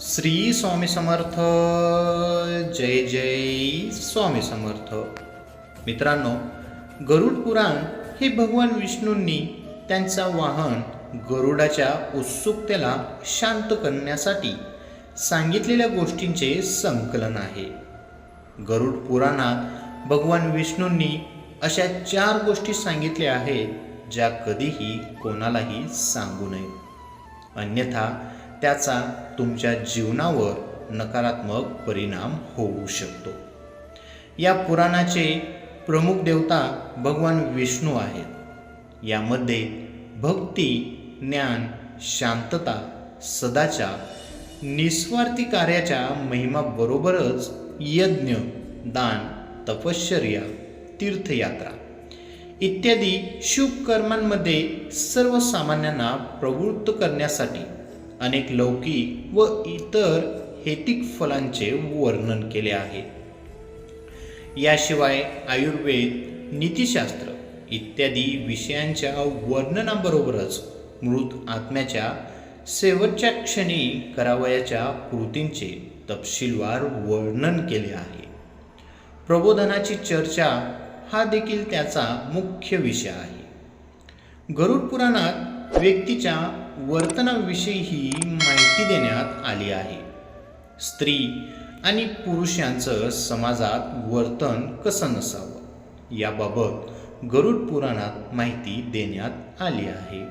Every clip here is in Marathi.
श्री स्वामी समर्थ जय जय स्वामी समर्थ. मित्रांनो गरुड पुराण हे भगवान विष्णूंनी त्यांचा वाहन गरुडाच्या उत्सुकतेला शांत करण्यासाठी सांगितलेल्या गोष्टींचे संकलन आहे. गरुड पुराणात भगवान विष्णूंनी अशा चार गोष्टी सांगितल्या आहेत ज्या कधीही कोणालाही सांगू नये. अन्यथा त्याचा तुमच्या जीवनावर नकारात्मक परिणाम होऊ शकतो. या पुराणाचे प्रमुख देवता भगवान विष्णू आहेत. यामध्ये भक्ती ज्ञान शांतता सदाच्या निस्वार्थी कार्याच्या महिमाबरोबरच यज्ञ दान तपश्चर्या तीर्थयात्रा इत्यादी शुभ कर्मांमध्ये सर्वसामान्यांना प्रवृत्त करण्यासाठी अनेक लौकिक व इतर हेतिक फलांचे वर्णन केले आहे. याशिवाय आयुर्वेद नीतिशास्त्र इत्यादी विषयांच्या वर्णनाबरोबरच मृत आत्म्याच्या शेवटच्या क्षणी करावयाच्या कृतींचे तपशीलवार वर्णन केले आहे. प्रबोधनाची चर्चा हा देखील त्याचा मुख्य विषय आहे. गरुड पुराणात व्यक्तीच्या वर्तनाविषयी माहिती देण्यात आली आहे. स्त्री आणि पुरुषांचं समाजात वर्तन कसं नसावं? याबाबत गरुड पुराणात माहिती देण्यात आली आहे.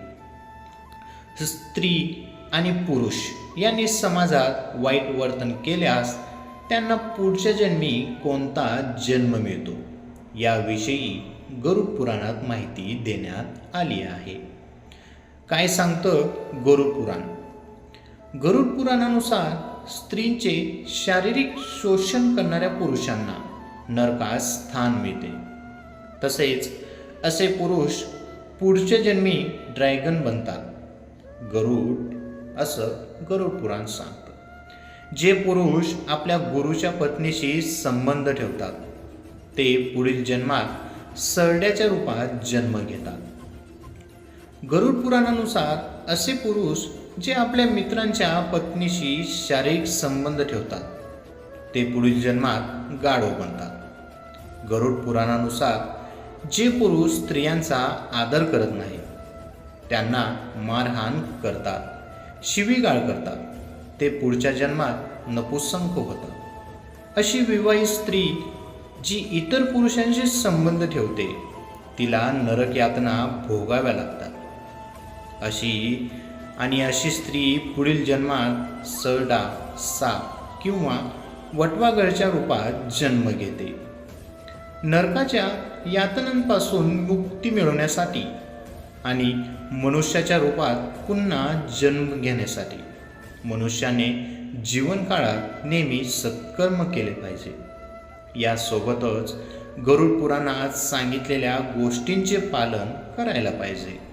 स्त्री आणि पुरुष यांनी समाजात वाईट वर्तन केल्यास त्यांना पुढच्या जन्मी कोणता जन्म मिळतो? याविषयी गरुड पुराणात माहिती देण्यात आली आहे. काय सांगतं गरुड पुराण? गरुड पुराणानुसार स्त्रींचे शारीरिक शोषण करणाऱ्या पुरुषांना नरकास स्थान मिळते. तसेच असे पुरुष पुढच्या जन्मी ड्रॅगन बनतात. गरुड असं गरुड पुराण सांगतं. जे पुरुष आपल्या गुरुच्या पत्नीशी संबंध ठेवतात ते पुढील जन्मात सरड्याच्या रूपात जन्म घेतात. गरुड पुराणानुसार असे पुरुष जे आपल्या मित्रांच्या पत्नीशी शारीरिक संबंध ठेवतात ते पुढील जन्मात गाढव बनतात. गरुड पुराणानुसार जे पुरुष स्त्रियांचा आदर करत नाही त्यांना मारहाण करतात शिवीगाळ करतात. ते पुढच्या जन्मात नपुसंख होतात. अशी विवाहित स्त्री जी इतर पुरुषांशी संबंध ठेवते तिला नरक यातना भोगाव्या लागतात. अशी आणि अशी स्त्री पुढील जन्मात सरडा साप किंवा वटवाघळच्या रूपात जन्म घेते. नरकाच्या यातनांपासून मुक्ती मिळवण्यासाठी आणि मनुष्याच्या रूपात पुन्हा जन्म घेण्यासाठी मनुष्याने जीवनकाळात नेहमी सत्कर्म केले पाहिजे. यासोबतच गरुड पुराणात सांगितलेल्या गोष्टींचे पालन करायला पाहिजे.